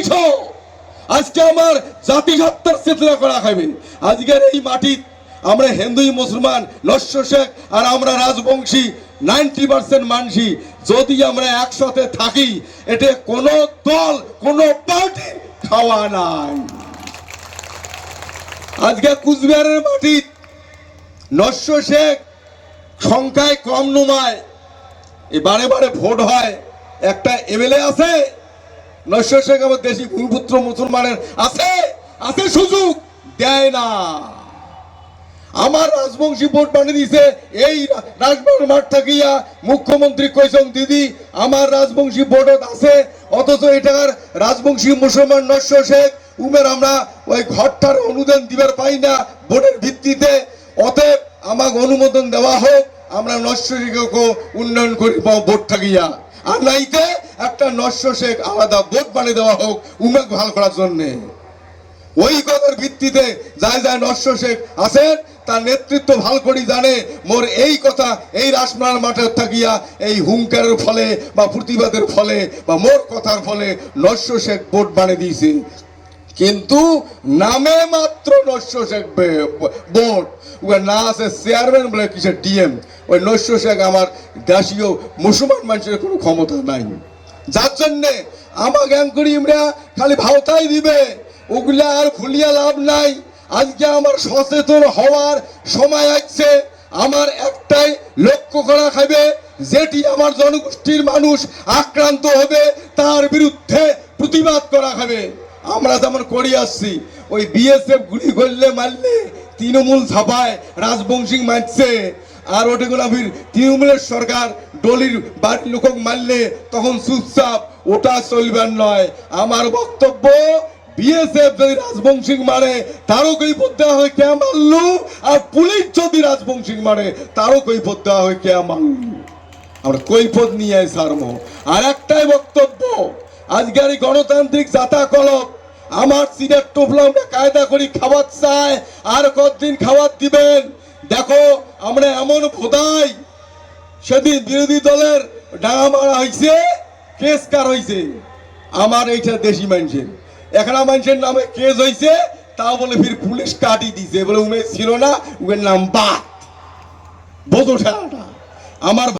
আইছো আজকে আমার জাতিসত্তার চেতনা করা খাবে আজকের এই মাটি, আমরা হিন্দু, মুসলমান নস্য শেখ আর আমরা রাজবংশী, নাইনটি পার্সেন্ট মানসি, যদি আমরা একসাথে থাকি এটা কোনো দল, কোনো পার্টি খাওয়া নাই। আজকে কুচবিহারের মাটি নস্য শেখ, সংখ্যায় কম নমায় এই বারে বারে ভোট হয়। একটা এমএলএ আছে নস্য শেখ আমার দেশি ভূমিপুত্র মুসলমানের আছে আছে সুযোগ, দেয় না। আমার রাজবংশী ভোট দিছে, এই মাঠ থাকিয়া মুখ্যমন্ত্রী কইসং দিদি, আমার রাজবংশী ভোটত আছে, অথচ এটার রাজবংশী মুসলমান নস্য শেখ, উমের আমরা ওই ঘরটার অনুদান দিবার পাই না ভোটের ভিত্তিতে। অতএব আমাকে অনুমোদন দেওয়া হোক, আমরা নস্য শেখকে উন্নয়ন করি, ভোট থাকিয়া। আর নাইতে একটা নস্য শেখ আলাদা ভোট বানিয়ে দেওয়া হোক উমেক ভালো করার জন্যে। ওই কথার ভিত্তিতে যায় যায় নস্য শেখ আছেন, তার নেতৃত্ব ভালো করি জানে, মোর এই কথা এই রাসমার মাঠে থাকিয়া এই হুঙ্কারের ফলে বা প্রতিবাদের ফলে বা মোর কথার ফলে নস্য শেখ ভোট বানিয়ে দিয়েছে। কিন্তু নামে মাত্র নস্য শেখ বে- ভোট ওর না আছে চেয়ারম্যান বলে কিসের ডিএম ওই নস্য শেখ আমার দেশীয় মুসলমান মানুষের কোনো ক্ষমতা নাই। যার জন্যে আমার জ্ঞান করি আমরা খালি ভাওতাই দিবে। ওগুলা আর ভুলিয়া লাভ নাই। আজকে আমার সচেতন হওয়ার সময় আসছে। আমার একটাই লক্ষ্য করা খাবে যেটি আমার জনগোষ্ঠীর মানুষ আক্রান্ত হবে, তার বিরুদ্ধে প্রতিবাদ করা খাবে আমরা যেমন করে আসছি ওই বিএসএফ গুলি করলে মারলে তৃণমূল ছাপায় রাজবংশী মারছে। আর ওটাগুলো ফির তৃণমূলের সরকার ডলির বাড়ির লোক মারলে তখন চুপচাপ, ওটা চলবার নয়। আমার বক্তব্য, বিএসএফ যদি রাজবংশী মারে তারও কৈফত দেওয়া হয় কে মারলু আর পুলিশ যদি রাজবংশী মারে তারও কৈফত দেওয়া হয় কে মারলু আমরা কৈফত নিয়ে সারমো। আর একটাই বক্তব্য, আজকের এই গণতান্ত্রিক জাতা কলক আমার সিটের টোপলা আমরা কায়দা করি, খাবার চাই, আর কতদিন খাবার দিবেন? দেখো, আমরা এমন ভোদাই, সেদিন বিরোধী দলের ডাঙা মারা হয়েছে কেস কার হয়েছে আমার এইটা দেশি মানুষের। এখানে মানুষের নামে কেস হয়েছে তা বলে ফির পুলিশ কাটি দিছে, বলে উমেশ ছিল না, উমের নাম বোঝো ঠেলাটা। আমার